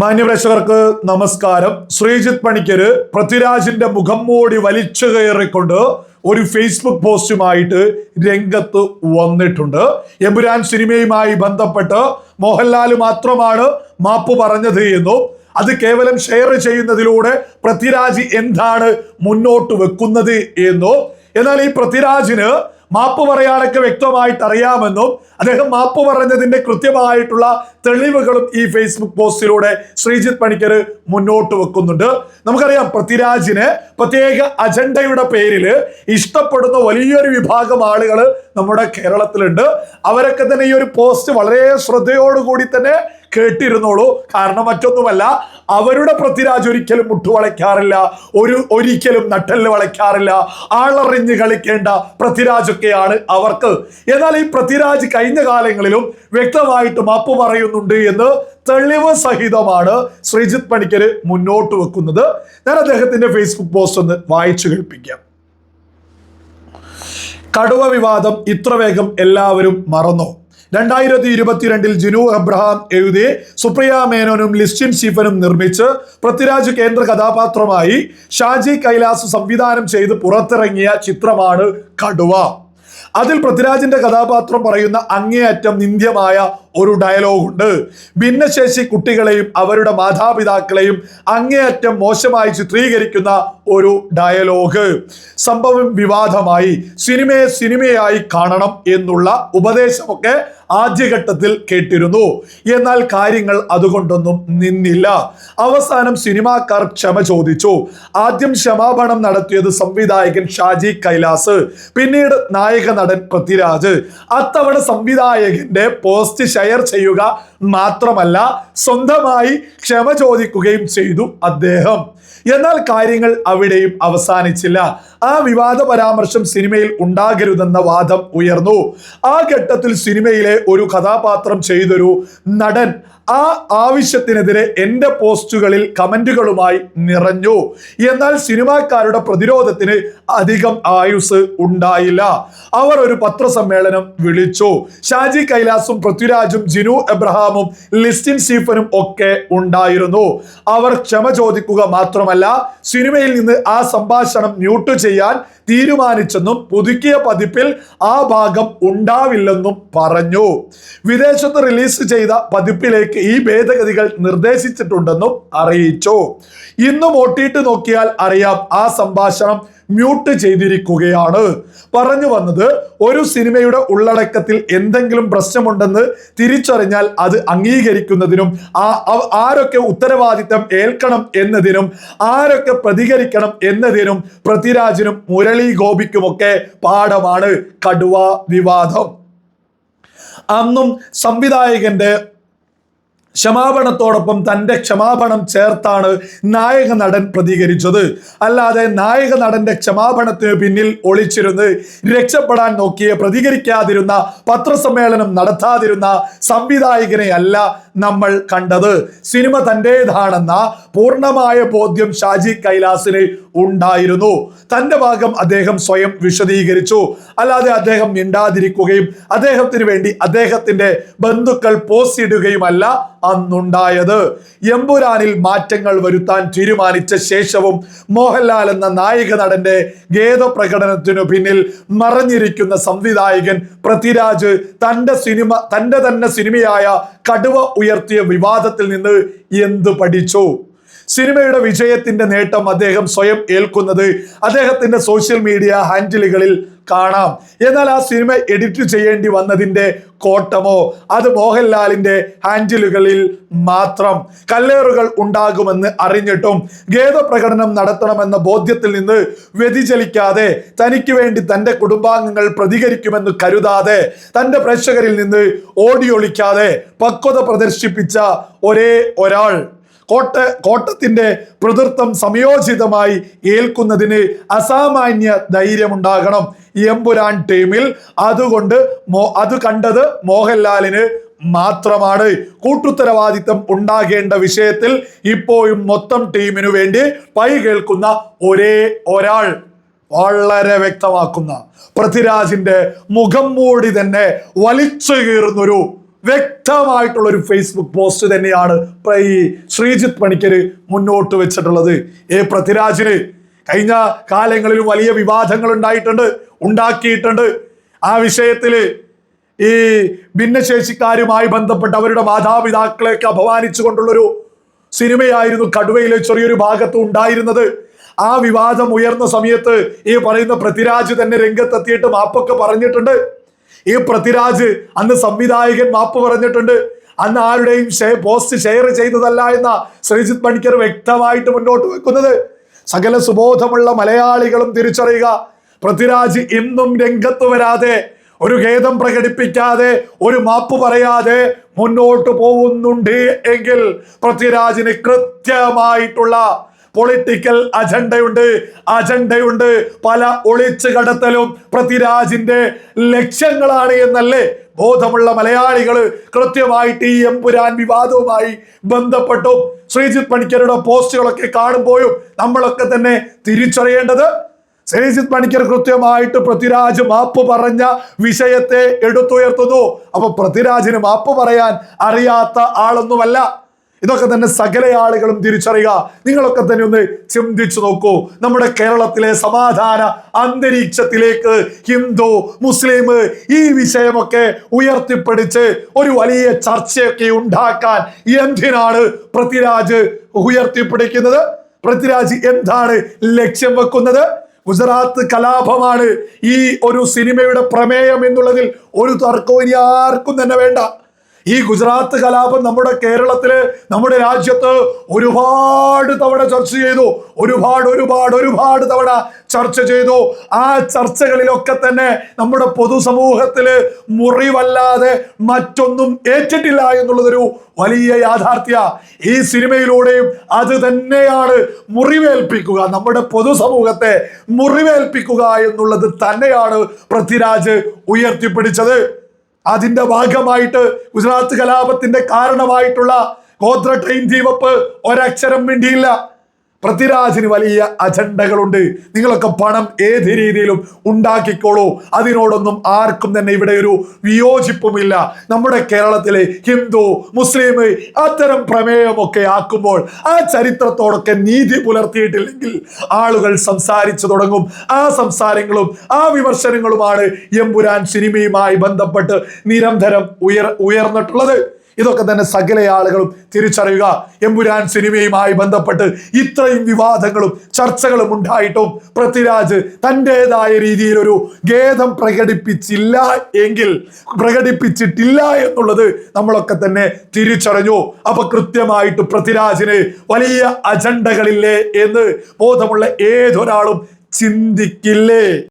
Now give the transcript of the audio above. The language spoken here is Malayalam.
മാന്യപ്രേക്ഷകർക്ക് നമസ്കാരം. ശ്രീജിത്ത് പണിക്കര് പൃഥ്വിരാജിന്റെ മുഖം മൂടി വലിച്ചു കയറിക്കൊണ്ട് ഒരു ഫേസ്ബുക്ക് പോസ്റ്റുമായിട്ട് രംഗത്ത് വന്നിട്ടുണ്ട്. എമ്പുരാൻ സിനിമയുമായി ബന്ധപ്പെട്ട് മോഹൻലാൽ മാത്രമാണ് മാപ്പ് പറഞ്ഞത് എന്നും അത് കേവലം ഷെയർ ചെയ്യുന്നതിലൂടെ പൃഥ്വിരാജ് എന്താണ് മുന്നോട്ട് വെക്കുന്നത് എന്നും. എന്നാൽ ഈ പൃഥ്വിരാജിന് മാപ്പ് പറയാനൊക്കെ വ്യക്തമായിട്ട് അറിയാമെന്നും അദ്ദേഹം മാപ്പ് പറഞ്ഞതിന്റെ കൃത്യമായിട്ടുള്ള തെളിവുകളും ഈ ഫേസ്ബുക്ക് പോസ്റ്റിലൂടെ ശ്രീജിത്ത് പണിക്കർ മുന്നോട്ട് വെക്കുന്നുണ്ട്. നമുക്കറിയാം പൃഥ്വിരാജിന് പ്രത്യേക അജണ്ടയുടെ പേരിൽ ഇഷ്ടപ്പെടുന്ന വലിയൊരു വിഭാഗം ആളുകൾ നമ്മുടെ കേരളത്തിലുണ്ട്. അവരൊക്കെ തന്നെ ഈ ഒരു പോസ്റ്റ് വളരെ ശ്രദ്ധയോടുകൂടി തന്നെ കേട്ടിരുന്നോളൂ. കാരണം മറ്റൊന്നുമല്ല അവരുടെ പൃഥ്വിരാജ് ഒരിക്കലും മുട്ടുവളയ്ക്കാറില്ല ഒരു ഒരിക്കലും നട്ടൽ വളയ്ക്കാറില്ല. ആളറിഞ്ഞ് കളിക്കേണ്ട പൃഥ്വിരാജൊക്കെയാണ് അവർക്ക്. എന്നാൽ ഈ പൃഥ്വിരാജ് കഴിഞ്ഞ കാലങ്ങളിലും വ്യക്തമായിട്ട് മാപ്പ് പറയുന്നുണ്ട് എന്ന് തെളിവ് സഹിതമാണ് ശ്രീജിത് പണിക്കർ മുന്നോട്ട് വെക്കുന്നത്. ഞാൻ അദ്ദേഹത്തിന്റെ ഫേസ്ബുക്ക് പോസ്റ്റ് ഒന്ന് വായിച്ചു കേൾപ്പിക്കാം. കടുവ വിവാദം ഇത്ര വേഗം എല്ലാവരും മറന്നോ? രണ്ടായിരത്തി ഇരുപത്തിരണ്ടിൽ ജിനു എബ്രഹാം എഴുതി സുപ്രിയ മേനോനും ലിസ്റ്റിൻ സ്റ്റീഫനും നിർമ്മിച്ച് പൃഥ്വിരാജ് കേന്ദ്ര കഥാപാത്രമായി ഷാജി കൈലാസ് സംവിധാനം ചെയ്ത് പുറത്തിറങ്ങിയ ചിത്രമാണ് കടുവ. അതിൽ പൃഥ്വിരാജിന്റെ കഥാപാത്രം പറയുന്ന അങ്ങേയറ്റം നിന്ദ്യമായ ഒരു ഡയലോഗ് ഉണ്ട് ഭിന്നശേഷി കുട്ടികളെയും അവരുടെ മാതാപിതാക്കളെയും അങ്ങേയറ്റം മോശമായി ചിത്രീകരിക്കുന്ന ഒരു ഡയലോഗ്. സംഭവം വിവാദമായി സിനിമയെ സിനിമയായി കാണണം എന്നുള്ള ഉപദേശമൊക്കെ ആദ്യഘട്ടത്തിൽ കേട്ടിരുന്നു. എന്നാൽ കാര്യങ്ങൾ അതുകൊണ്ടൊന്നും നിന്നില്ല. അവസാനം സിനിമാക്കാർ ക്ഷമ ചോദിച്ചു. ആദ്യം ക്ഷമാപണം നടത്തിയത് സംവിധായകൻ ഷാജി കൈലാസ് പിന്നീട് നായക നടൻ പൃഥ്വിരാജ്. അത്തവണ സംവിധായകന്റെ പോസ്റ്റ് ഷെയർ ചെയ്യുക മാത്രമല്ല സ്വന്തമായി ക്ഷമ ചോദിക്കുകയും ചെയ്തു അദ്ദേഹം. എന്നാൽ കാര്യങ്ങൾ അവിടെയും അവസാനിച്ചില്ല. ആ വിവാദ പരാമർശം സിനിമയിൽ ഉണ്ടാകരുതെന്ന വാദം ഉയർന്നു. ആ ഘട്ടത്തിൽ സിനിമയിലെ ഒരു കഥാപാത്രം ചെയ്തൊരു നടൻ ആ ആവശ്യത്തിനെതിരെ എന്റെ പോസ്റ്റുകളിൽ കമന്റുകളുമായി നിറഞ്ഞു. എന്നാൽ സിനിമാക്കാരുടെ പ്രതിരോധത്തിന് അധികം ആയുസ് ഉണ്ടായില്ല. അവർ ഒരു പത്രസമ്മേളനം വിളിച്ചു. ഷാജി കൈലാസും പൃഥ്വിരാജും ജിനു എബ്രഹാമും ലിസ്റ്റിൻ സ്റ്റീഫനും ഒക്കെ ഉണ്ടായിരുന്നു. അവർ ക്ഷമ ചോദിക്കുക മാത്രമല്ല സിനിമയിൽ നിന്ന് ആ സംഭാഷണം മ്യൂട്ട് ചെയ്യാൻ തീരുമാനിച്ചെന്നും പുതുക്കിയ പതിപ്പിൽ ആ ഭാഗം ഉണ്ടാവില്ലെന്നും പറഞ്ഞു. വിദേശത്ത് റിലീസ് ചെയ്ത പതിപ്പിലേക്ക് ഈ ഭേദഗതികൾ നിർദ്ദേശിച്ചിട്ടുണ്ടെന്നും അറിയിച്ചു. ഇന്നും ഒട്ടിയിട്ട് നോക്കിയാൽ അറിയാം ആ സംഭാഷണം മ്യൂട്ട് ചെയ്തിരിക്കുകയാണ്. പറഞ്ഞു വന്നത് ഒരു സിനിമയുടെ ഉള്ളടക്കത്തിൽ എന്തെങ്കിലും പ്രശ്നമുണ്ടെന്ന് തിരിച്ചറിഞ്ഞാൽ അത് അംഗീകരിക്കുന്നതിനും ആരൊക്കെ ഉത്തരവാദിത്തം ഏൽക്കണം എന്നതിനും ആരൊക്കെ പ്രതികരിക്കണം എന്നതിനും പൃഥ്വിരാജിനും മുരളി ഗോപിക്കുമൊക്കെ പാഠമാണ് കടുവ വിവാദം. അന്നും സംവിധായകന്റെ ക്ഷമാപണത്തോടൊപ്പം തന്റെ ക്ഷമാപണം ചേർത്താണ് നായക നടൻ പ്രതികരിച്ചത്. അല്ലാതെ നായക നടന്റെ ക്ഷമാപണത്തിന് പിന്നിൽ ഒളിച്ചിരുന്ന് രക്ഷപ്പെടാൻ നോക്കിയ പ്രതികരിക്കാതിരുന്ന പത്രസമ്മേളനം നടത്താതിരുന്ന സംവിധായകനെ അല്ല നമ്മൾ കണ്ടത്. സിനിമ തന്റെതാണെന്ന പൂർണമായ ബോധ്യം ഷാജി കൈലാസിന് ഉണ്ടായിരുന്നു. തന്റെ ഭാഗം അദ്ദേഹം സ്വയം വിശദീകരിച്ചു. അല്ലാതെ അദ്ദേഹം മിണ്ടാതിരിക്കുകയും അദ്ദേഹത്തിന് വേണ്ടി അദ്ദേഹത്തിന്റെ ബന്ധുക്കൾ പോസ്റ്റ് ഇടുകയുമല്ല അന്നുണ്ടായത്. എമ്പുരാനിൽ മാറ്റങ്ങൾ വരുത്താൻ തീരുമാനിച്ച ശേഷവും മോഹൻലാൽ എന്ന നായിക നടന്റെ ഗേത പ്രകടനത്തിനു പിന്നിൽ മറഞ്ഞിരിക്കുന്ന സംവിധായകൻ പൃഥ്വിരാജ് തന്റെ സിനിമ തന്റെ തന്നെ സിനിമയായ കടുവ ഉയർത്തിയ വിവാദത്തിൽ നിന്ന് എന്ത് പഠിച്ചു? സിനിമയുടെ വിജയത്തിന്റെ നേട്ടം അദ്ദേഹം സ്വയം ഏൽക്കുന്നത് അദ്ദേഹത്തിന്റെ സോഷ്യൽ മീഡിയ ഹാൻഡിലുകളിൽ കാണാം. എന്നാൽ ആ സിനിമ എഡിറ്റ് ചെയ്യേണ്ടി വന്നതിന്റെ കോട്ടമോ അത് മോഹൻലാലിന്റെ ഹാൻഡിലുകളിൽ മാത്രം കല്ലേറുകൾ ഉണ്ടാകുമെന്ന് അറിഞ്ഞിട്ടും ഗേത പ്രകടനം നടത്തണമെന്ന ബോധ്യത്തിൽ നിന്ന് വ്യതിചലിക്കാതെ തനിക്ക് വേണ്ടി തന്റെ കുടുംബാംഗങ്ങൾ പ്രതികരിക്കുമെന്ന് കരുതാതെ തന്റെ പ്രേക്ഷകരിൽ നിന്ന് ഓടിയൊളിക്കാതെ പക്വത പ്രദർശിപ്പിച്ച ഒരേ ഒരാൾ കോട്ട കോട്ടത്തിന്റെ പ്രതിർത്ഥം സംയോജിതമായി ഏൽക്കുന്നതിന് അസാമാന്യ ധൈര്യമുണ്ടാകണം. എമ്പുരാൻ ടീമിൽ അതുകൊണ്ട് അത് കണ്ടത് മോഹൻലാലിന് മാത്രമാണ്. കൂട്ടുത്തരവാദിത്തം ഉണ്ടാകേണ്ട വിഷയത്തിൽ ഇപ്പോഴും മൊത്തം ടീമിനു വേണ്ടി പൈ കേൾക്കുന്ന ഒരേ ഒരാൾ വളരെ വ്യക്തമാക്കുന്ന. പൃഥ്വിരാജിന്റെ മുഖം മൂടി തന്നെ വലിച്ചു കീറുന്നൊരു വ്യക്തമായിട്ടുള്ള ഒരു ഫേസ്ബുക്ക് പോസ്റ്റ് തന്നെയാണ് ഈ ശ്രീജിത്ത് പണിക്കർ മുന്നോട്ട് വെച്ചിട്ടുള്ളത്. ഏ പൃഥ്വിരാജിന് കഴിഞ്ഞ കാലങ്ങളിൽ വലിയ വിവാദങ്ങൾ ഉണ്ടായിട്ടുണ്ട് ഉണ്ടാക്കിയിട്ടുണ്ട്. ആ വിഷയത്തിൽ ഈ ഭിന്നശേഷിക്കാരുമായി ബന്ധപ്പെട്ട് അവരുടെ മാതാപിതാക്കളെയൊക്കെ അപമാനിച്ചുകൊണ്ടുള്ളൊരു സിനിമയായിരുന്നു കടുവയിലെ ചെറിയൊരു ഭാഗത്ത് ഉണ്ടായിരുന്നത്. ആ വിവാദം ഉയർന്ന സമയത്ത് ഈ പറയുന്ന പൃഥ്വിരാജ് തന്നെ രംഗത്തെത്തിയിട്ട് മാപ്പൊക്കെ പറഞ്ഞിട്ടുണ്ട്. ഈ പൃഥ്വിരാജ് അന്ന് സംവിധായകൻ മാപ്പ് പറഞ്ഞിട്ടുണ്ട്. അന്ന് ആരുടെയും പോസ്റ്റ് ഷെയർ ചെയ്തതല്ല എന്ന ശ്രീജിത് പണിക്കർ വ്യക്തമായിട്ട് മുന്നോട്ട് വെക്കുന്നത്. സകല സുബോധമുള്ള മലയാളികളും തിരിച്ചറിയുക. പൃഥ്വിരാജ് ഇന്നും രംഗത്ത് വരാതെ ഒരു ഖേദം പ്രകടിപ്പിക്കാതെ ഒരു മാപ്പ് പറയാതെ മുന്നോട്ട് പോകുന്നുണ്ട് എങ്കിൽ പൃഥ്വിരാജിന് കൃത്യമായിട്ടുള്ള പൊളിറ്റിക്കൽ അജണ്ടയുണ്ട് അജണ്ടയുണ്ട് പല ഒളിച്ചു കടത്തലും പൃഥ്വിരാജിന്റെ ലക്ഷ്യങ്ങളാണ് എന്നല്ലേ ബോധമുള്ള മലയാളികൾ കൃത്യമായിട്ട് ഈ എമ്പുരാൻ വിവാദവുമായി ബന്ധപ്പെട്ടും. ശ്രീജിത്ത് പണിക്കരുടെ പോസ്റ്റുകളൊക്കെ കാണുമ്പോഴും നമ്മളൊക്കെ തന്നെ തിരിച്ചറിയേണ്ടത് ശ്രീജിത്ത് പണിക്കർ കൃത്യമായിട്ട് പൃഥ്വിരാജ് മാപ്പ് പറഞ്ഞ വിഷയത്തെ എടുത്തുയർത്തുന്നു. അപ്പൊ പൃഥ്വിരാജിന് മാപ്പ് പറയാൻ അറിയാത്ത ആളൊന്നുമല്ല. ഇതൊക്കെ തന്നെ സകല ആളുകളും തിരിച്ചറിയുക. നിങ്ങളൊക്കെ തന്നെ ഒന്ന് ചിന്തിച്ചു നോക്കൂ. നമ്മുടെ കേരളത്തിലെ സമാധാന അന്തരീക്ഷത്തിലേക്ക് ഹിന്ദു മുസ്ലിം ഈ വിഷയമൊക്കെ ഉയർത്തിപ്പിടിച്ച് ഒരു വലിയ ചർച്ചയൊക്കെ ഉണ്ടാക്കാൻ എന്തിനാണ് പൃഥ്വിരാജ് ഉയർത്തിപ്പിടിക്കുന്നത്? പൃഥ്വിരാജ് എന്താണ് ലക്ഷ്യം വെക്കുന്നത്? ഗുജറാത്ത് കലാപമാണ് ഈ ഒരു സിനിമയുടെ പ്രമേയം എന്നുള്ളതിൽ ഒരു തർക്കവും ഇനി ആർക്കും തന്നെ വേണ്ട. ഈ ഗുജറാത്ത് കലാപം നമ്മുടെ കേരളത്തിൽ നമ്മുടെ രാജ്യത്ത് ഒരുപാട് തവണ ചർച്ച ചെയ്തു. ഒരുപാട് ഒരുപാട് ഒരുപാട് തവണ ചർച്ച ചെയ്തു. ആ ചർച്ചകളിലൊക്കെ തന്നെ നമ്മുടെ പൊതുസമൂഹത്തിൽ മുറിവല്ലാതെ മറ്റൊന്നും ഏറ്റിട്ടില്ല എന്നുള്ളതൊരു വലിയ യാഥാർത്ഥ്യ. ഈ സിനിമയിലൂടെയും അത് തന്നെയാണ് മുറിവേൽപ്പിക്കുക. നമ്മുടെ പൊതുസമൂഹത്തെ മുറിവേൽപ്പിക്കുക എന്നുള്ളത് തന്നെയാണ് പൃഥ്വിരാജ് ഉയർത്തിപ്പിടിച്ചത്. അതിന്റെ ഭാഗമായിട്ട് ഗുജറാത്ത് കലാപത്തിന്റെ കാരണമായിട്ടുള്ള ഗോത്ര ട്രെയിൻ ദീപപ്പ് ഒരക്ഷരം മിണ്ടിയില്ല. പൃഥ്വിരാജിന് വലിയ അജണ്ടകളുണ്ട്. നിങ്ങളൊക്കെ പണം ഏത് രീതിയിലും ഉണ്ടാക്കിക്കോളൂ. അതിനോടൊന്നും ആർക്കും തന്നെ ഇവിടെ ഒരു വിയോജിപ്പുമില്ല. നമ്മുടെ കേരളത്തിലെ ഹിന്ദു മുസ്ലിം അത്തരം പ്രമേയമൊക്കെ ആക്കുമ്പോൾ ആ ചരിത്രത്തോടൊക്കെ നീതി പുലർത്തിയിട്ടില്ലെങ്കിൽ ആളുകൾ സംസാരിച്ചു തുടങ്ങും. ആ സംസാരങ്ങളും ആ വിമർശനങ്ങളുമാണ് എമ്പുരാൻ സിനിമയുമായി ബന്ധപ്പെട്ട് നിരന്തരം ഉയർ ഉയർന്നിട്ടുള്ളത്. ഇതൊക്കെ തന്നെ സകല ആളുകളും തിരിച്ചറിയുക. എമ്പുരാൻ സിനിമയുമായി ബന്ധപ്പെട്ട് ഇത്രയും വിവാദങ്ങളും ചർച്ചകളും ഉണ്ടായിട്ടും പൃഥ്വിരാജ് തന്റെതായ രീതിയിൽ ഒരു ഖേദം പ്രകടിപ്പിച്ചില്ല എങ്കിൽ പ്രകടിപ്പിച്ചിട്ടില്ല എന്നുള്ളത് നമ്മളൊക്കെ തന്നെ തിരിച്ചറിഞ്ഞു. അപ്പൊ കൃത്യമായിട്ട് പൃഥ്വിരാജിന് വലിയ അജണ്ടകളില്ലേ എന്ന് ബോധമുള്ള ഏതൊരാളും ചിന്തിക്കില്ലേ?